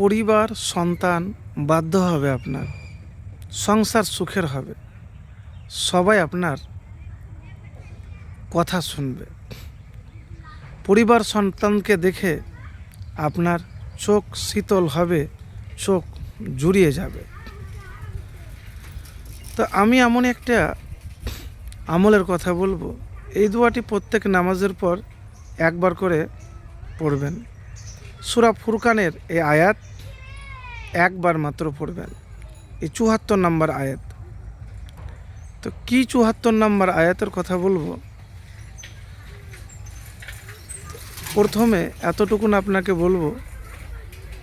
পরিবার, সন্তান বাধ্য হবে আপনার। সংসার সুখের হবে। সবাই আপনার কথা শুনবে। পরিবার, সন্তানকে দেখে আপনার চোখ শীতল হবে, চোখ জুড়িয়ে যাবে। তো আমি এমন একটা আমলের কথা বলব। এই দোয়াটি প্রত্যেক নামাজের পর একবার করে পড়বেন। সুরা ফুরকানের এই আয়াত একবার মাত্র পড়বেন। এই চুহাত্তর নম্বর আয়াত। তো কি চুয়াত্তর নম্বর আয়াতের কথা বলব? প্রথমে এতটুকুন আপনাকে বলব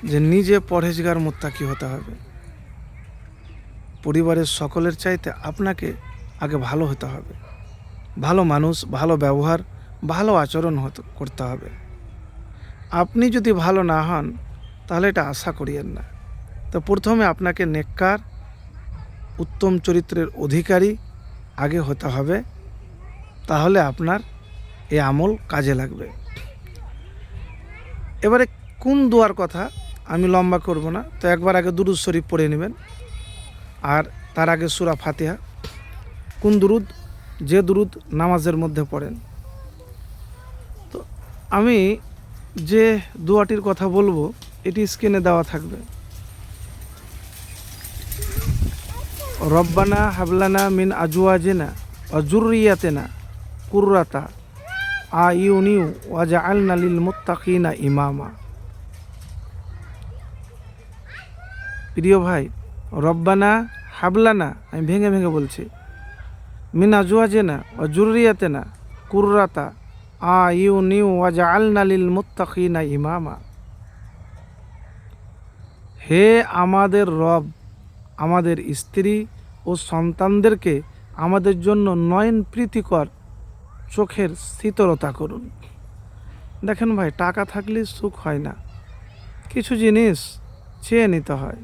যে নিজে পরহেজগার মোত্তা মোত্তাকি হতে হবে। পরিবারের সকলের চাইতে আপনাকে আগে ভালো হতে হবে। ভালো মানুষ, ভালো ব্যবহার, ভালো আচরণ করতে হবে। আপনি যদি ভালো না হন, তাহলে এটা আশা করিয়েন না। তো প্রথমে আপনাকে নেককার, উত্তম চরিত্রের অধিকারী আগে হতে হবে। তাহলে আপনার এই আমল কাজে লাগবে। এবারে কোন দোয়ার কথা? আমি লম্বা করব না। তো একবার আগে দুরুদ শরীফ পড়ে নেবেন। আর তার আগে সুরা ফাতিহা। কোন দুরুদ? যে দুরুদ নামাজের মধ্যে পড়েন। তো আমি যে দোয়াটির কথা বলব, এটি স্ক্রিনে দেওয়া থাকবে। রব্বানা হাবলানা মিন আজওয়াজেনা অজুরিয়াতেনা কুর্রাতা আ ইউনিউ ওয়াজা আলনা লিল মুত্তাকিনা ইমামা। প্রিয় ভাই, রব্বানা হাবলানা, আমি ভেঙে ভেঙে বলছি, মিন আজওয়াজেনা অজুরিয়াতেনা কুর্রাতা আ ইউনিউ ওয়াজা আলনা লিল মুত্তাকিনা ইমামা। হে আমাদের রব আমাদের স্ত্রী ও সন্তানদেরকে আমাদের জন্য নয়ন প্রীতিকর চোখের শীতলতা করুন। দেখেন ভাই, টাকা থাকলে সুখ হয় না। কিছু জিনিস চেয়ে নিতে হয়।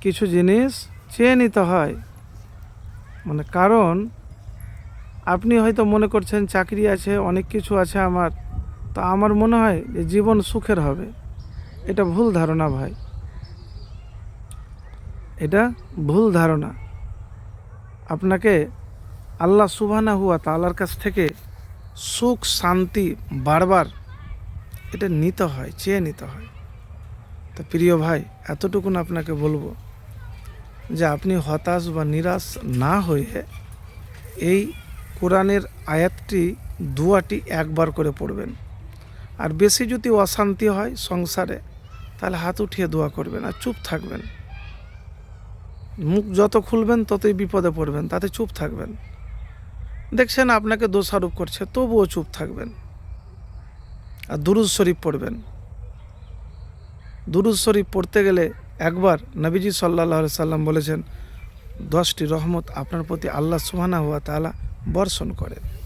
কিছু জিনিস চেয়ে নিতে হয়। মানে কারণ, আপনি হয়তো মনে করছেন চাকরি আছে, অনেক কিছু আছে আমার। তা আমার মনে হয় যে জীবন সুখের হবে। এটা ভুল ধারণা ভাই। এটা ভুল ধারণা। আপনাকে আল্লাহ সুবানা হুয়া তালার কাছ থেকে সুখ, শান্তি বারবার এটা নিতে হয়, চেয়ে নিতে হয়। তো প্রিয় ভাই, এতটুকুন আপনাকে বলব যে আপনি হতাশ বা নিরাশ না হয়ে এই কোরআনের আয়াতটি, দুয়াটি একবার করে পড়বেন। আর বেশি যদি অশান্তি হয় সংসারে, তাহলে হাত উঠিয়ে দোয়া করবেন আর চুপ থাকবেন। মুখ যত খুলবেন ততই বিপদে পড়বেন, তাতে চুপ থাকবেন। দেখছেন আপনাকে দোষারোপ করছে, তবুও চুপ থাকবেন। আর দুরুজ শরীফ পড়বেন। দুরুজ শরীফ পড়তে গেলে একবার নবীজি সাল্লাহ সাল্লাম বলেছেন, দশটি রহমত আপনার প্রতি আল্লাহ সুহানা হওয়া তালা বর্ষণ করেন।